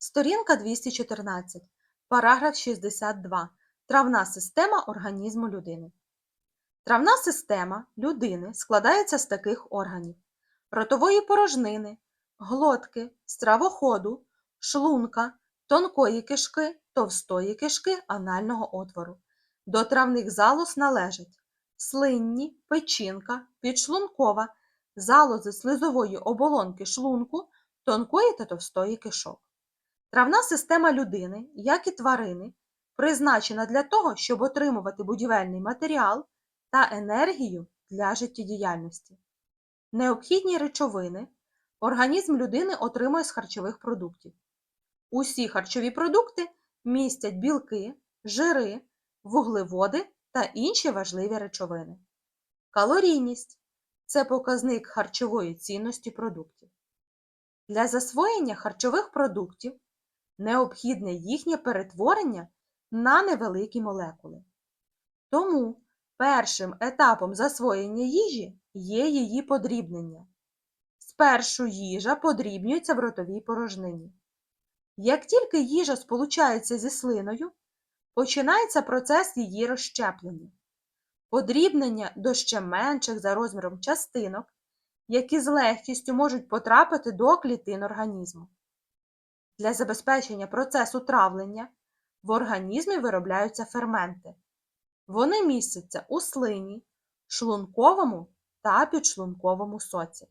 Сторінка 214, параграф 62. Травна система організму людини. Травна система людини складається з таких органів: ротової порожнини, глотки, стравоходу, шлунка, тонкої кишки, товстої кишки анального отвору. До травних залоз належать слинні, печінка, підшлункова, залози слизової оболонки шлунку, тонкої та товстої кишок. Травна система людини, як і тварини, призначена для того, щоб отримувати будівельний матеріал та енергію для життєдіяльності. Необхідні речовини організм людини отримує з харчових продуктів. Усі харчові продукти містять білки, жири, вуглеводи та інші важливі речовини. Калорійність це показник харчової цінності продуктів. Для засвоєння харчових продуктів необхідне їхнє перетворення на невеликі молекули. Тому першим етапом засвоєння їжі є її подрібнення. Спершу їжа подрібнюється в ротовій порожнині. Як тільки їжа сполучається зі слиною, починається процес її розщеплення, подрібнення до ще менших за розміром частинок, які з легкістю можуть потрапити до клітин організму. Для забезпечення процесу травлення в організмі виробляються ферменти. Вони містяться у слині, шлунковому та підшлунковому соці.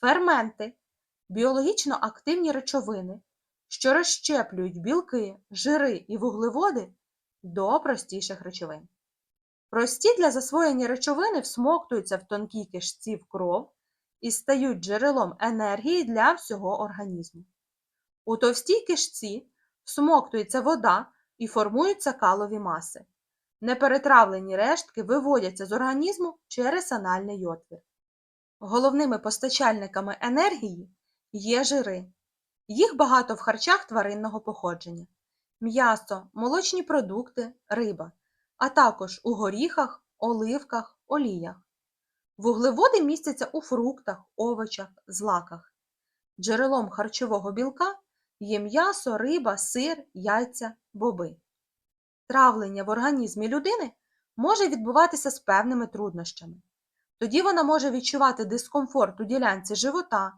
Ферменти біологічно активні речовини, що розщеплюють білки, жири і вуглеводи до простіших речовин. Прості для засвоєння речовини всмоктуються в тонкій кишці в кров і стають джерелом енергії для всього організму. У товстій кишці всмоктується вода і формуються калові маси. Неперетравлені рештки виводяться з організму через анальний отвір. Головними постачальниками енергії є жири. Їх багато в харчах тваринного походження: м'ясо, молочні продукти, риба, а також у горіхах, оливках, оліях. Вуглеводи містяться у фруктах, овочах, злаках. Джерелом харчового білка є м'ясо, риба, сир, яйця, боби. Травлення в організмі людини може відбуватися з певними труднощами. Тоді вона може відчувати дискомфорт у ділянці живота,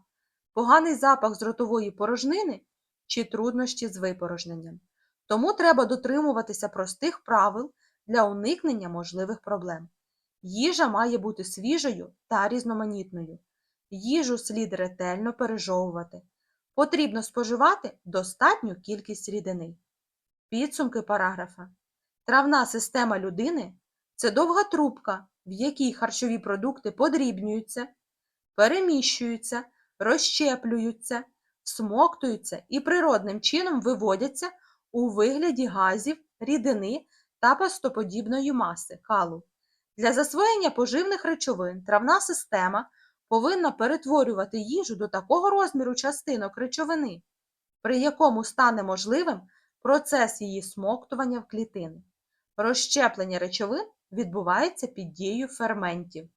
поганий запах з ротової порожнини чи труднощі з випорожненням. Тому треба дотримуватися простих правил для уникнення можливих проблем. Їжа має бути свіжою та різноманітною. Їжу слід ретельно пережовувати. Потрібно споживати достатню кількість рідини. Підсумки параграфа. Травна система людини це довга трубка, в якій харчові продукти подрібнюються, переміщуються, розщеплюються, всмоктуються і природним чином виводяться у вигляді газів, рідини та пастоподібної маси калу. Для засвоєння поживних речовин травна система повинна перетворювати їжу до такого розміру частинок речовини, при якому стане можливим процес її смоктування в клітини. Розщеплення речовин відбувається під дією ферментів.